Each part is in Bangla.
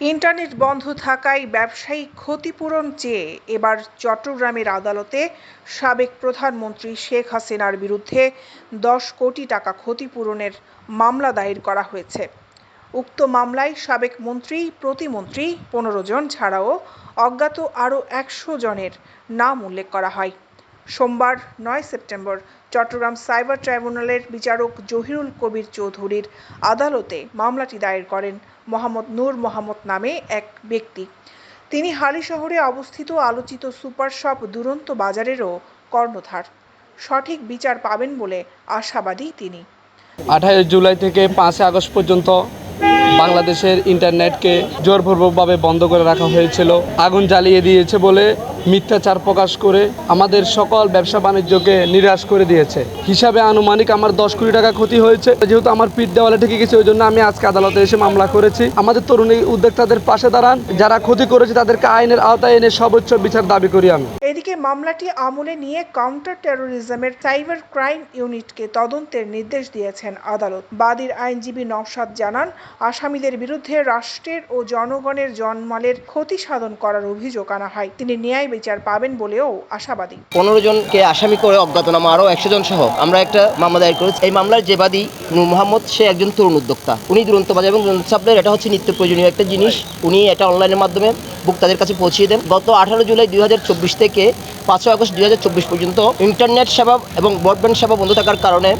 ইন্টারনেট বন্ধ থাকায় ব্যবসায়ী ক্ষতিপূরণ চেয়ে এবার চট্টগ্রামের আদালতে সাবেক প্রধানমন্ত্রী শেখ হাসিনার বিরুদ্ধে দশ কোটি টাকা ক্ষতিপূরণের মামলা দায়ের করা হয়েছে। উক্ত মামলায় সাবেক মন্ত্রী, প্রতিমন্ত্রী পনেরো জন ছাড়াও অজ্ঞাত আরও একশো জনের নাম উল্লেখ করা হয়। সোমবার নয় সেপ্টেম্বর চট্টগ্রাম সাইবার ট্রাইব্যুনালের বিচারক জহিরুল কবির চৌধুরীর আদালতে মামলাটি দায়ের করেন মোহাম্মদ নূর মোহাম্মদ নামে এক ব্যক্তি। তিনি হালি শহরে অবস্থিত আলোচিত সুপার শপ দুরন্ত বাজারেরও কর্ণধার। সঠিক বিচার পাবেন বলে আশাবাদী তিনি। আঠাশ জুলাই থেকে পাঁচই আগস্ট পর্যন্ত বাংলাদেশের ইন্টারনেটকে জোরপূর্বকভাবে বন্ধ করে রাখা হয়েছিল। আগুন জ্বালিয়ে দিয়েছে বলে মিথ্যাচার প্রকাশ করে আমাদের সকল ব্যবসা বাণিজ্যকে নিরাশ করে দিয়েছে। হিসাবে আনুমানিক আমার দশ কোটি টাকা ক্ষতি হয়েছে। যেহেতু আমার পিঠ দেওয়ালে ঠেকে গেছে ওই জন্য আমি আজকে আদালতে এসে মামলা করেছি। আমাদের তরুণী উদ্যোক্তাদের পাশে দাঁড়ান। যারা ক্ষতি করেছে, তাদেরকে আইনের আওতায় এনে সর্বোচ্চ বিচার দাবি করি আমি। মামলাটি আমলে নিয়ে কাউন্টার টেরোরিজমের সাইবার ক্রাইম ইউনিটকে তদন্তের নির্দেশ দিয়েছেন আদালত। বাদীর আইনজীবী নওশাদ জানান আসামিদের বিরুদ্ধে রাষ্ট্রের ও জনগণের জনমালের ক্ষতি সাধন করার অভিযোগ আনা হয়। তিনি ন্যায় বিচার পাবেন বলেও আশাবাদী। পনেরো জনকে আসামি করে অজ্ঞাতনামা আরও একশো জন সহ আমরা একটা মামলা দায়ের করেছি। এই মামলার যে বাদী নূর মোহাম্মদ সে একজন তরুণ উদ্যোক্তা। উনি দুরন্ত বাজার এবং দুরন্ত সাপ্লাইয়ের এটা হচ্ছে নিত্য প্রয়োজনীয় একটা জিনিস। উনি এটা অনলাইনের মাধ্যমে বুক তাদের কাছে পৌঁছিয়ে দেন। গত আঠারো জুলাই দুই হাজার চব্বিশ থেকে পাঁচই আগস্ট দুই হাজার চব্বিশ পর্যন্ত ইন্টারনেট সেবা এবং ব্রডব্যান্ড সেবা বন্ধ থাকার কারণে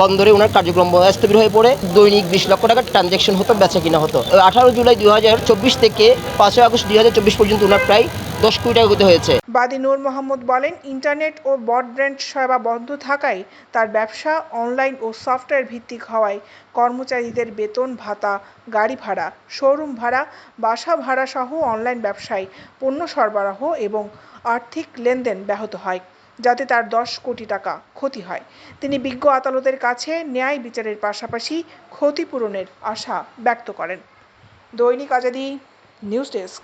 বন্দরে ওনার কার্যক্রম স্থবির হয়ে পড়ে। দৈনিক বিশ লক্ষ টাকার ট্রানজ্যাকশন হতো, বেচা কিনা হতো। আঠারো জুলাই দুই হাজার চব্বিশ থেকে পাঁচই আগস্ট দুই হাজার চব্বিশ পর্যন্ত ওনার প্রায় দশ কোটি টাকা ক্ষতি হয়েছে। বাদী নূর মোহাম্মদ বলেন, ইন্টারনেট ও ব্রডব্যান্ড সেবা বন্ধ থাকায় তার ব্যবসা অনলাইন ও সফটওয়্যার ভিত্তিক হওয়ায় কর্মচারীদের বেতন ভাতা, গাড়ি ভাড়া, শোরুম ভাড়া, বাসা ভাড়া সহ অনলাইন ব্যবসায় পণ্য সরবরাহ এবং আর্থিক লেনদেন ব্যাহত হয়, যাতে তার দশ কোটি টাকা ক্ষতি হয়। তিনি বিজ্ঞ আদালতের কাছে ন্যায় বিচারের পাশাপাশি ক্ষতিপূরণের আশা ব্যক্ত করেন। দৈনিক আজাদি নিউজ ডেস্ক।